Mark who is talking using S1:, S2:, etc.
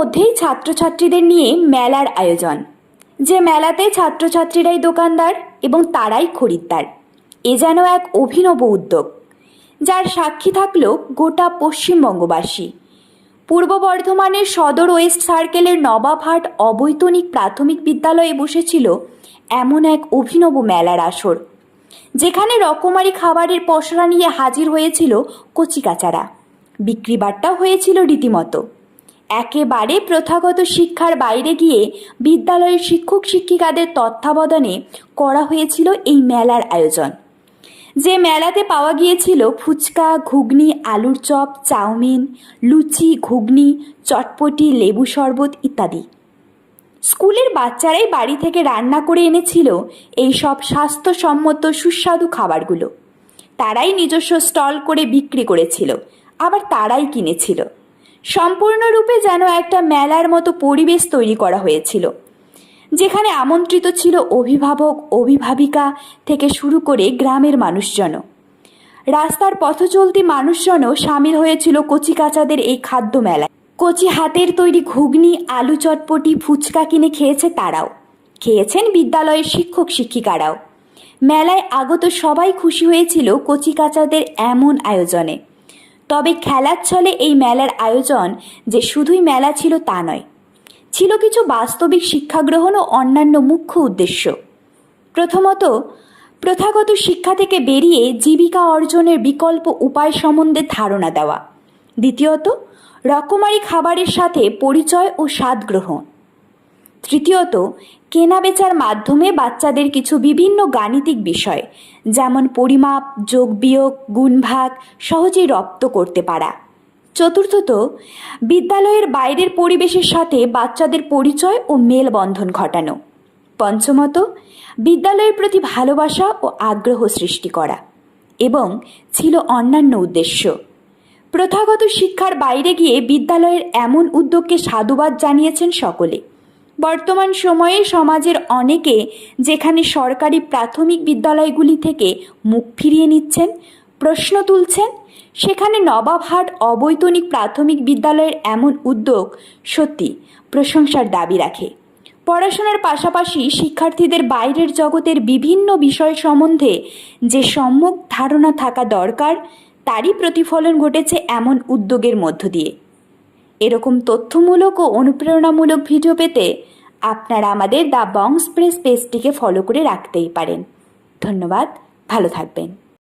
S1: মধ্যেই ছাত্রছাত্রীদের নিয়ে মেলার আয়োজন। যে মেলাতে ছাত্রছাত্রীরাই দোকানদার এবং তারাই খরিদ্দার। এ যেন এক অভিনব উদ্যোগ, যার সাক্ষী থাকল গোটা পশ্চিমবঙ্গবাসী। পূর্ব বর্ধমানের সদর ওয়েস্ট সার্কেলের নবাবহাট অবৈতনিক প্রাথমিক বিদ্যালয়ে বসেছিল এমন এক অভিনব মেলার আসর, যেখানে রকমারি খাবারের পসরা নিয়ে হাজির হয়েছিল কচিকাচারা। বিক্রিবাট্টাও হয়েছিল রীতিমতো। একেবারে প্রথাগত শিক্ষার বাইরে গিয়ে বিদ্যালয়ের শিক্ষক শিক্ষিকাদের তত্ত্বাবধানে করা হয়েছিল এই মেলার আয়োজন। যে মেলাতে পাওয়া গিয়েছিল ফুচকা, ঘুগনি, আলুর চপ, চাউমিন, লুচি, ঘুগনি, চটপটি, লেবু শরবত ইত্যাদি। স্কুলের বাচ্চারাই বাড়ি থেকে রান্না করে এনেছিল এই সব স্বাস্থ্যসম্মত সুস্বাদু খাবারগুলো। তারাই নিজস্ব স্টল করে বিক্রি করেছিল, আবার তারাই কিনেছিল। সম্পূর্ণরূপে যেন একটা মেলার মতো পরিবেশ তৈরি করা হয়েছিল, যেখানে আমন্ত্রিত ছিল অভিভাবক, অভিভাবিকা থেকে শুরু করে গ্রামের মানুষজন রাস্তার পথ চলতি মানুষজনও সামিল হয়েছিল কচি কচিকাচাদের এই খাদ্য মেলায়। কচি হাতের তৈরি ঘুগনি, আলু চটপটি, ফুচকা কিনে খেয়েছে তারাও। খেয়েছেন বিদ্যালয়ের শিক্ষক, শিক্ষিকারাও। মেলায় আগত সবাই খুশি হয়েছিল কচিকাচাদের এমন আয়োজনে। তবে খেলার ছলে এই মেলার আয়োজন যে শুধুই মেলা ছিল তা নয়, ছিল কিছু বাস্তবিক শিক্ষাগ্রহণ ও অন্যান্য মুখ্য উদ্দেশ্য। প্রথমত, প্রথাগত শিক্ষা থেকে বেরিয়ে জীবিকা অর্জনের বিকল্প উপায় সম্বন্ধে ধারণা দেওয়া। দ্বিতীয়ত, রকমারি খাবারের সাথে পরিচয় ও স্বাদ গ্রহণ। তৃতীয়ত কেনাবেচার মাধ্যমে বাচ্চাদের কিছু বিভিন্ন গাণিতিক বিষয়, যেমন পরিমাপ, যোগ বিয়োগ, গুণভাগ সহজেই রপ্ত করতে পারা। চতুর্থত, বিদ্যালয়ের বাইরের পরিবেশের সাথে বাচ্চাদের পরিচয় ও মেলবন্ধন ঘটানো। পঞ্চমত, বিদ্যালয়ের প্রতি ভালোবাসা ও আগ্রহ সৃষ্টি করা এবং ছিল অন্যান্য উদ্দেশ্য। প্রথাগত শিক্ষার বাইরে গিয়ে বিদ্যালয়ের এমন উদ্যোগকে সাধুবাদ জানিয়েছেন সকলে। বর্তমান সময়ে সমাজের অনেকে যেখানে সরকারি প্রাথমিক বিদ্যালয়গুলি থেকে মুখ ফিরিয়ে নিচ্ছেন, প্রশ্ন তুলছেন, সেখানে নবাবহাট অবৈতনিক প্রাথমিক বিদ্যালয়ের এমন উদ্যোগ সত্যি প্রশংসার দাবি রাখে। পড়াশোনার পাশাপাশি শিক্ষার্থীদের বাইরের জগতের বিভিন্ন বিষয় সম্বন্ধে যে সম্যক ধারণা থাকা দরকার, তারই প্রতিফলন ঘটেছে এমন উদ্যোগের মধ্য দিয়ে। এরকম তথ্যমূলক ও অনুপ্রেরণামূলক ভিডিও পেতে আপনারা আমাদের দ্য বংস প্রেস পেজটিকে ফলো করে রাখতেই পারেন। ধন্যবাদ, ভালো থাকবেন।